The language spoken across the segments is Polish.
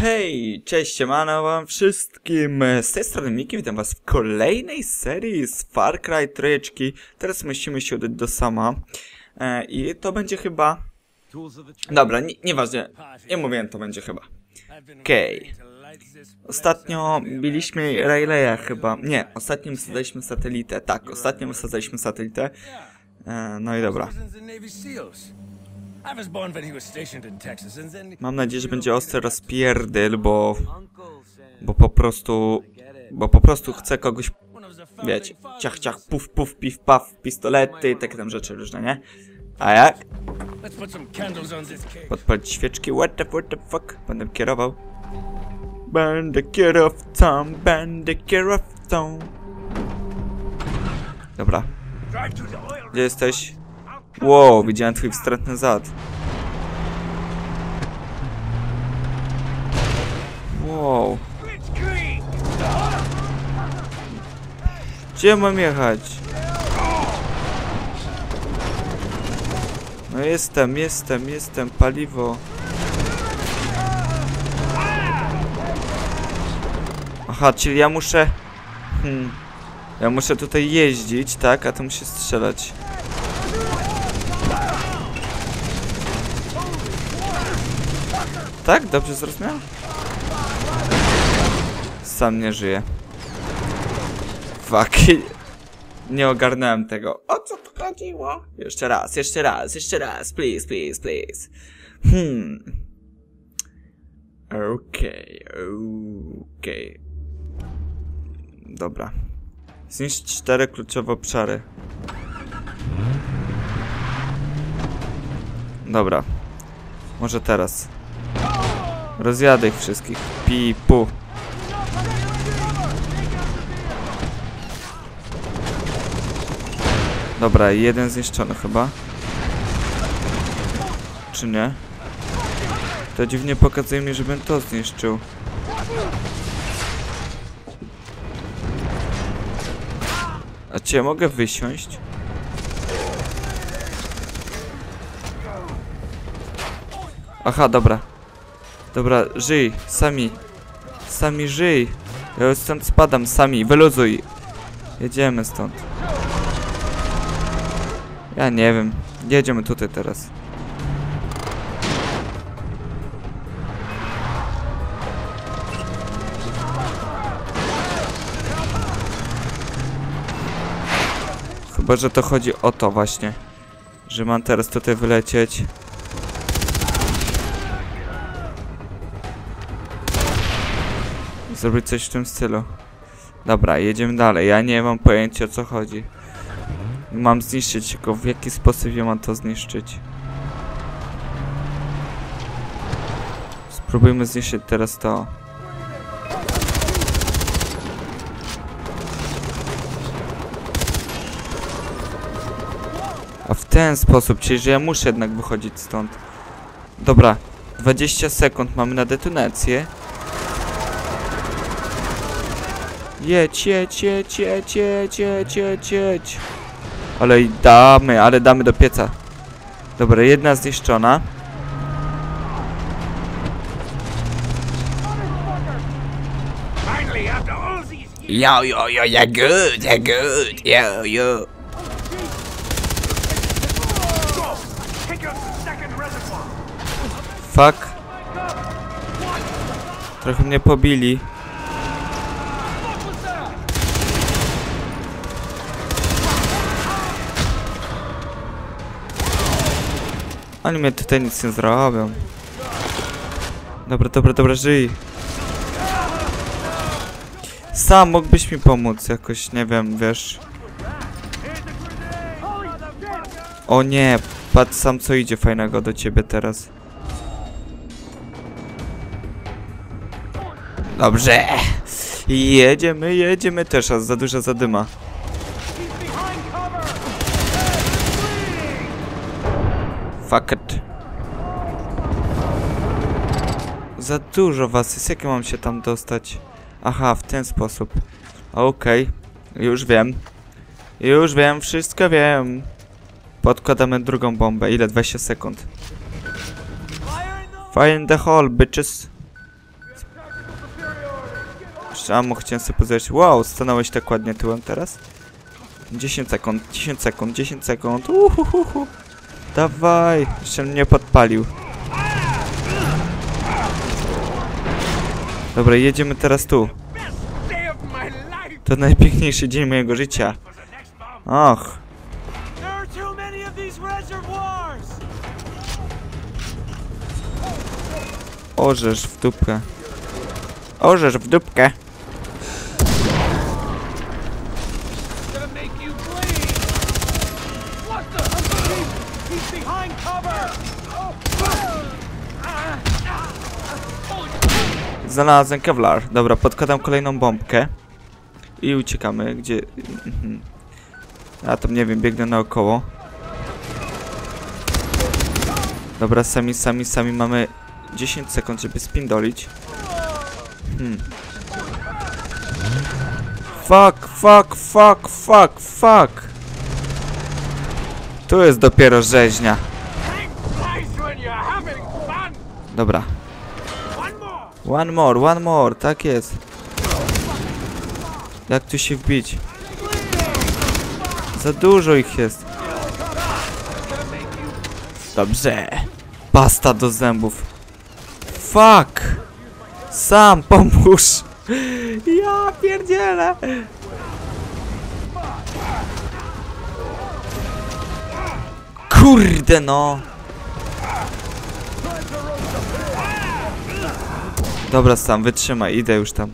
Hej, cześć, siemano wam wszystkim. Z tej strony Miki, witam was w kolejnej serii z Far Cry trójeczki. Teraz musimy się udać do sama. E, I to będzie chyba... Dobra, nie, nieważne. Nie mówiłem, to będzie chyba. Okej. Ostatnio biliśmy Rayleigha chyba. Nie, ostatnio wsadzaliśmy satelitę. Tak, ostatnio wsadzaliśmy satelitę. E, no i dobra. Mam nadzieję, że będzie ostry rozpierdyl, bo... Bo po prostu... Bo po prostu chcę kogoś wiecie, ciach, ciach, puf, puf, pif, paf, pistolety, takie tam rzeczy różne, nie? A jak? Podpalić świeczki, what the, what the fuck? Będę kierował. Będę kierowcą, będę kierowcą. Dobra, gdzie jesteś? Wow, widziałem twój wstrętny zad. Wow, gdzie mam jechać? No jestem, jestem, jestem, paliwo. Aha, czyli ja muszę... Hmm. Ja muszę tutaj jeździć, tak? A ty musisz strzelać. Tak? Dobrze zrozumiałem? Sam nie żyje. Fuck. Nie ogarnąłem tego. O co tu chodziło? Jeszcze raz, jeszcze raz, jeszcze raz. Please, please, please. Hmm. Okej, okej. Dobra. Zniszcz cztery kluczowe obszary. Dobra. Może teraz. Rozjadę ich wszystkich. Pi, pu. Dobra, jeden zniszczony chyba. Czy nie? To dziwnie pokazuje mi, żebym to zniszczył. A cię mogę wysiąść? Aha, dobra. Dobra, żyj, sami. Sami żyj. Ja stąd spadam, sami, wyluzuj. Jedziemy stąd. Ja nie wiem. Jedziemy tutaj teraz. Chyba, że to chodzi o to właśnie. Że mam teraz tutaj wylecieć. Zrobić coś w tym stylu. Dobra, jedziemy dalej. Ja nie mam pojęcia o co chodzi. Mam zniszczyć go. W jaki sposób ja mam to zniszczyć? Spróbujmy zniszczyć teraz to. A w ten sposób, czyli że ja muszę jednak wychodzić stąd. Dobra, 20 sekund mamy na detonację. Jedź, jedź, jedź, jedź, jedź, jedź, jedź, jedź. Ale i damy, ale damy do pieca. Dobra, jedna zniszczona. Yo, yo, yo, you're good, you're good, yo, yo. Fuck. Trochę mnie pobili. Oni mnie tutaj nic nie zrobią. Dobra, dobra, dobra, żyj. Sam mógłbyś mi pomóc jakoś, nie wiem, wiesz. O nie, patrz sam co idzie fajnego do ciebie teraz. Dobrze. Jedziemy, jedziemy też, a za duża zadyma. Fuck it. Za dużo was jest, jak ja mam się tam dostać? Aha, w ten sposób. Okej, już wiem. Już wiem, wszystko wiem. Podkładamy drugą bombę. Ile? 20 sekund. Fire in the hole, bitches. Ammo chciałem sobie pozerać. Wow, stanąłeś tak ładnie tyłem teraz. 10 sekund, 10 sekund, 10 sekund. Uhuhuhu. Dawaj, jeszcze mnie podpalił. Dobra, jedziemy teraz tu. To najpiękniejszy dzień mojego życia. Och, orzesz w dupkę. Orzesz w dupkę. Behind cover. Znalazłem Kevlar. Dobra, podkładam kolejną bombkę. I uciekamy. Gdzie... Mhm. Ja tam nie wiem, biegnę naokoło. Dobra, sami, sami, sami mamy 10 sekund, żeby spindolić. Hmm. Fuck, fuck, fuck, fuck, fuck. Tu jest dopiero rzeźnia. Dobra. One more. One more, one more, tak jest. Jak tu się wbić? Za dużo ich jest. Dobrze. Pasta do zębów. Fuck! Sam pomóż! Ja pierdzielę! Kurde no! Dobra, sam wytrzymaj, idę już tam.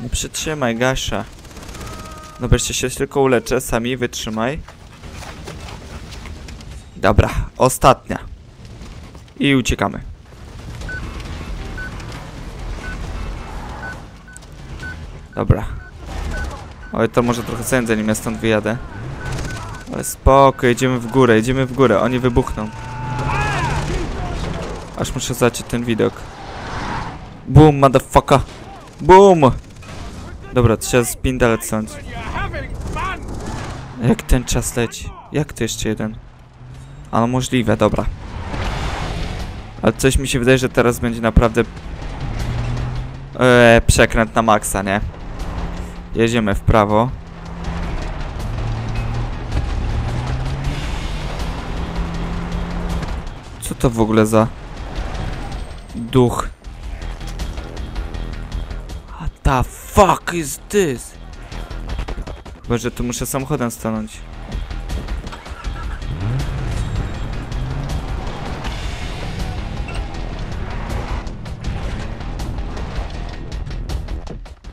Nie przytrzymaj, Gasia. Dobra, jeszcze się tylko uleczę, sami wytrzymaj. Dobra, ostatnia. I uciekamy. Dobra. Oj, to może trochę sędzę, nim ja stąd wyjadę. Ale spoko, jedziemy w górę, jedziemy w górę, oni wybuchną. Aż muszę zacząć ten widok. Boom, motherfucker. Boom! Dobra, trzeba having fun. Jak ten czas leci? Jak to jeszcze jeden? A no możliwe, dobra. Ale coś mi się wydaje, że teraz będzie naprawdę eee, przekręt na maksa, nie? Jedziemy w prawo. Co to w ogóle za duch? What the fuck is this? Chyba, tu muszę samochodem stanąć.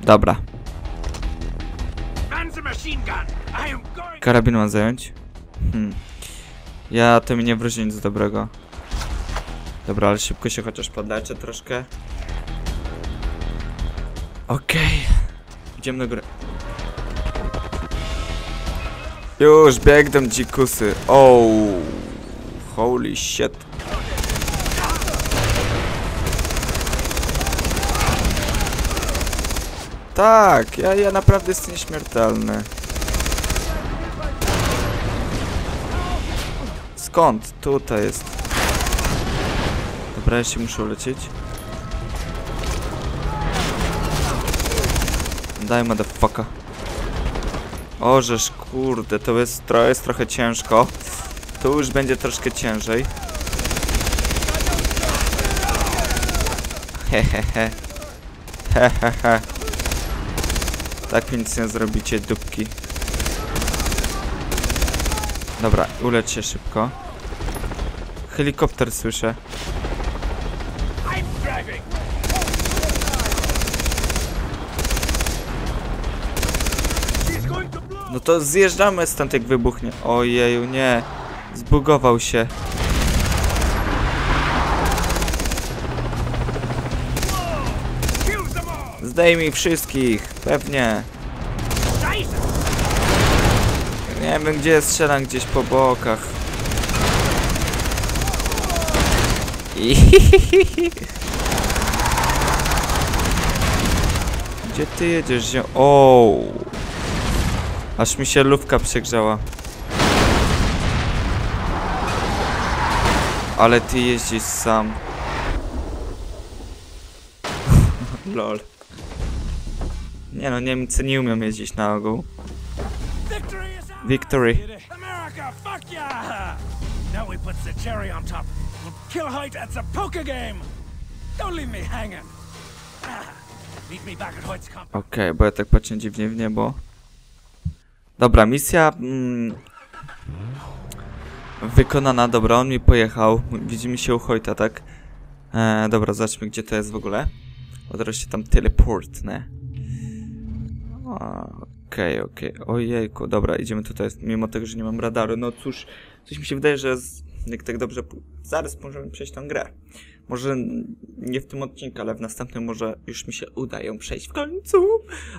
Dobra, karabin mam zająć. Hmm. Ja to mi nie wróży nic dobrego. Dobra, ale szybko się chociaż podleczę troszkę. Okej. Idziemy do góry. Już biegną dzikusy. Oh. Holy shit. Tak, ja, ja naprawdę jestem nieśmiertelny. Skąd? Tutaj jest. Dobra, ja się muszę ulecieć. Daj motherfucker. Orzesz, kurde, to jest, to jest trochę ciężko. Tu już będzie troszkę ciężej. Hehehe. Hehehe. Tak nic nie zrobicie, dupki. Dobra, ulecz się szybko. Helikopter słyszę. No to zjeżdżamy stąd jak wybuchnie. Ojeju, nie. Zbugował się. Zdejmij wszystkich, pewnie. Nie wiem gdzie strzelam, gdzieś po bokach. Ihihihi. Gdzie ty jedziesz? Zio- O. Aż mi się lufka przegrzała. Ale ty jeździsz sam. Lol. Nie no, Niemcy nie umią jeździć na ogół. Victory! Victory. America, fuck yeah! Now we put the cherry on top. Kill Hoyt at the poker game! Don't leave me hanging! Ah, meet me back at Hoyt's. Okej, bo ja tak patrzę dziwnie w niebo. Dobra, misja... Mm, wykonana, dobra, on mi pojechał. Widzimy się u Hojta, tak? E, dobra, zobaczmy gdzie to jest w ogóle. Od się tam teleport, nie? Okej, okej. Ojejku, dobra, idziemy tutaj, mimo tego, że nie mam radaru. No cóż, coś mi się wydaje, że z, jak tak dobrze... Zaraz możemy przejść tą grę. Może nie w tym odcinku, ale w następnym może już mi się uda ją przejść w końcu.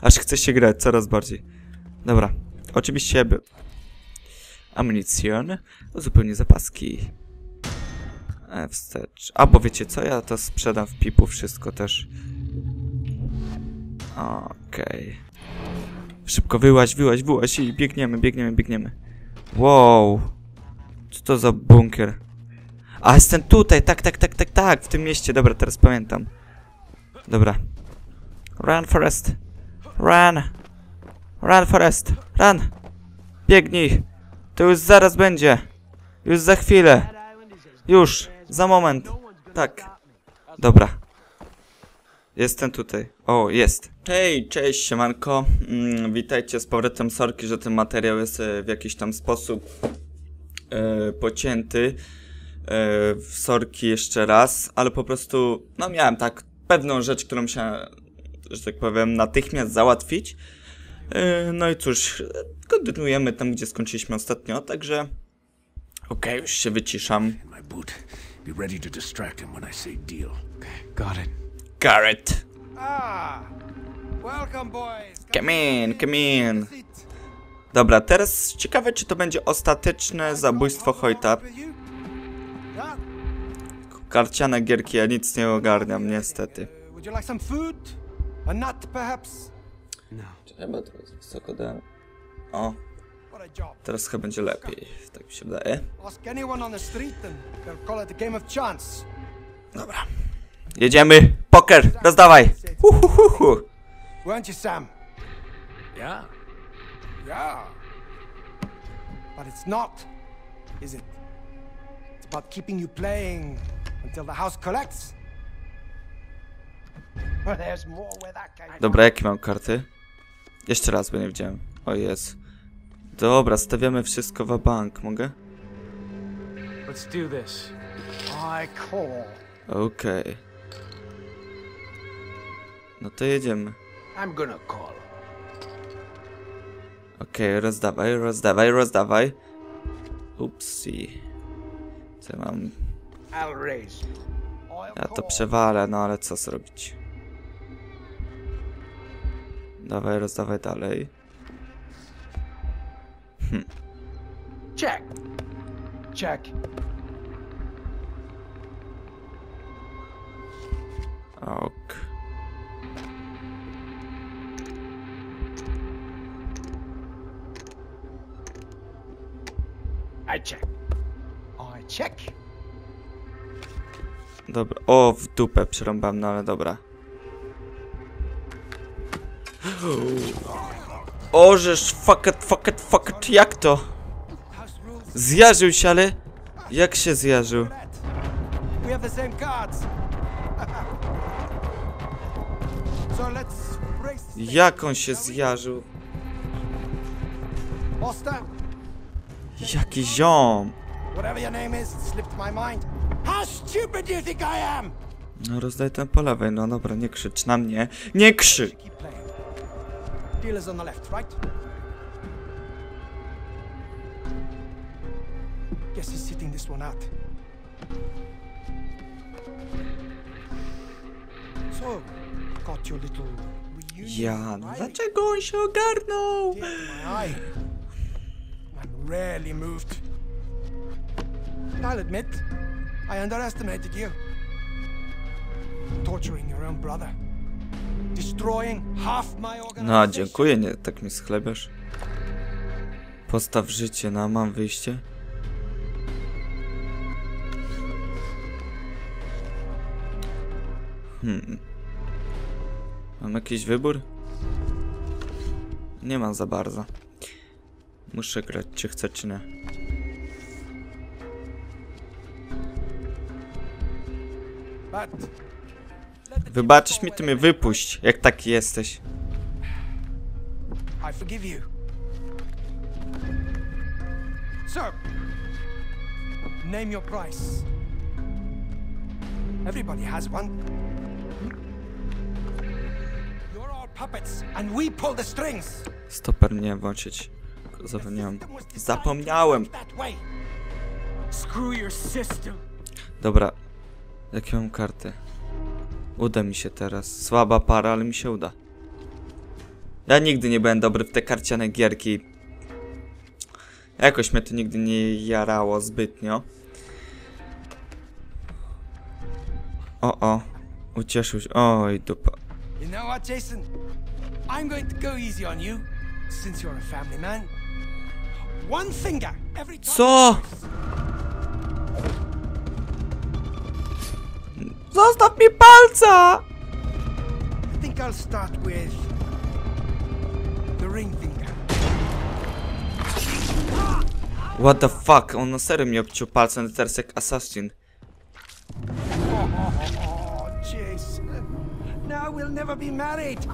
Aż chce się grać coraz bardziej. Dobra, oczywiście by... Amunicjon, zupełnie zapaski. E, wstecz. A, bo wiecie co, ja to sprzedam w pipu wszystko też. Okej. Szybko wyłaź, wyłaź, wyłaź i biegniemy, biegniemy, biegniemy. Wow. Co to za bunkier? A, jestem tutaj, tak, tak, tak, tak, tak, w tym mieście. Dobra, teraz pamiętam. Dobra. Run, Forest. Run. Run, Forest. Run. Biegnij. To już zaraz będzie. Już za chwilę. Już. Za moment. Tak. Dobra. Jestem tutaj. O, jest. Cześć, cześć, siemanko. Mm, witajcie z powrotem. Sorki, że ten materiał jest e, w jakiś tam sposób e, pocięty. E, w sorki jeszcze raz, ale po prostu, no miałem tak pewną rzecz, którą musiałem, że tak powiem, natychmiast załatwić. E, no i cóż, kontynuujemy tam, gdzie skończyliśmy ostatnio, także... Okej, już się wyciszam. In my boot. Be ready to distract him when I say deal. Got it. Garrett. Ah, welcome, boys. Come in, come in. Dobra, teraz ciekawe, czy to będzie ostateczne zabójstwo Hojta. Karciane gierki, ja nic nie ogarniam, niestety. Would you like some food? A nut, perhaps? Chyba to jest wysoko dałem. O, teraz chyba będzie lepiej, tak mi się wydaje. Dobra. Jedziemy! Poker! Rozdawaj! Uhuhuhu. Weren't you, Sam? Yeah? Yeah. But it's not, is it? It's about keeping you playing until the house collects. Well, there's more where that came from. Dobra, jakie mam karty? Jeszcze raz, bo nie widziałem. O jest. Dobra, stawiamy wszystko w bank, mogę? Let's do this. I call. Okej. No to jedziemy. I'm gonna call. Okej, rozdawaj, rozdawaj, rozdawaj. Upsi. Co ja mam? Ja to przewalę, no ale co zrobić? Dawaj, rozdawaj dalej. Check. Check. Ok. I check. I check. Dobra. O, w dupę przerąbam, no ale dobra. O, żeż fuck it, fuck it, fuck it, jak to? Zjarzył się, ale... Jak się zjarzył? Jak on się zjarzył? Foster, Jaki ziom! No rozdaj ten po lewej, no dobra, nie krzycz na mnie. Nie krzycz! Guess he's sitting this one out. So, got your little reunion. Ja, dlaczego on się ogarnął? Rarely moved. I'll admit, I underestimated you. Torturing your own brother. Destroying half my organization. No, dziękuję, nie tak mi schlebiasz. Postaw życie, no, mam wyjście. Hmm. Mam jakiś wybór? Nie mam za bardzo. Muszę grać, czy chcę, czy nie. Wybaczysz mi, ty mnie wypuść, jak taki jesteś. I forgive you. So, name your price. Everybody has one. You're all puppets, and we pull the strings. Stoper nie włączyć. Zapomniałem. Zapomniałem. Dobra. Jakie mam karty? Uda mi się teraz. Słaba para, ale mi się uda. Ja nigdy nie byłem dobry w te karciane gierki. Jakoś mnie to nigdy nie jarało zbytnio. O, o. Ucieszył się. Oj, dupa. You know what, Jason? I'm going to go easy on you, since you're a family man. One finger every time. Co? Zostaw mi palca! I think I'll start with the ring finger. What the fuck? On na serio mi obciął palcem teraz jak assassin. Oh, Jason. Now we'll never be married.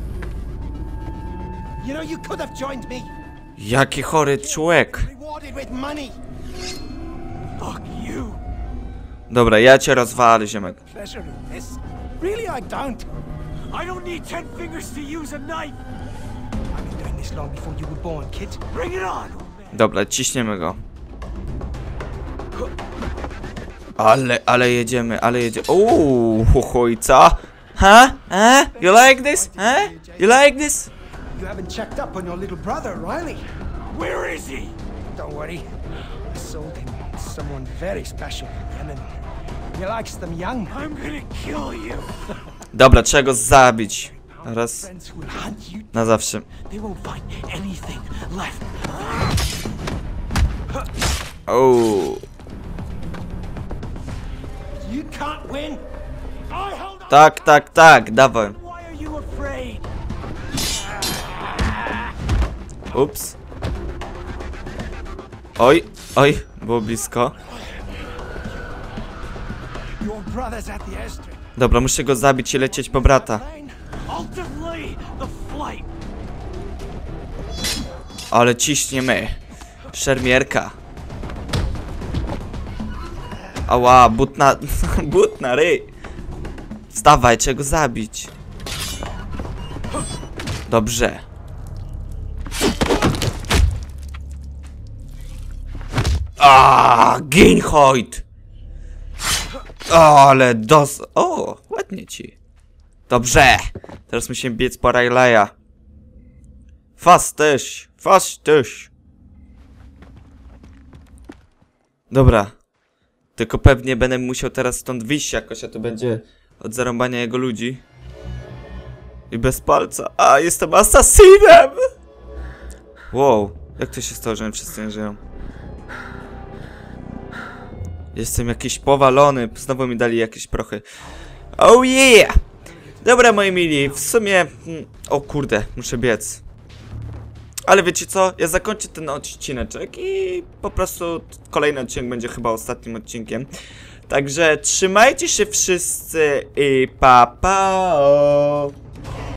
You know, you could have joined me. Jaki chory człowiek. Dobra, ja cię rozwalę, ziemek. Pleasure in this. Really, I don't. I don't need ten fingers to use a knife. I've been doing this long before you were born, kid. Bring it on. Dobra, ciśniemy go. Ale, ale jedziemy, ale jedziemy. Uuu, chuchojca. Huh? Eh? You like this? Eh? You like this? You haven't checked up on your little brother, Riley. Where is he? Don't worry. I sold him to someone very special in Yemen. He likes them young. I'm gonna kill you. Dobra, trzeba go zabić. Raz Friends who will hunt you. na zawsze. They won't find anything left. Uuu. You can't win. I held on. Tak, tak, tak, dawaj. Ups. Oj, oj, było blisko. Dobra, muszę go zabić i lecieć po brata. Ale ciśniemy. Szermierka. Ała, but na... but na ryj. Wstawaj, trzeba go zabić. Dobrze. A, gin Hoyt. Ale dos... O, ładnie ci. Dobrze. Teraz musimy biec po Rayleigha. Fastyś, fastyś. Dobra. Tylko pewnie będę musiał teraz stąd wyjść jakoś, a to będzie od zarąbania jego ludzi. I bez palca. A, jestem asasinem! Wow, jak to się stało, że wszyscy nie żyją? Jestem jakiś powalony, znowu mi dali jakieś prochy. Oh yeah! Dobra, moi mili, w sumie... mm, O kurde, muszę biec. Ale wiecie co? Ja zakończę ten odcineczek i po prostu kolejny odcinek będzie chyba ostatnim odcinkiem. Także trzymajcie się wszyscy i pa pa!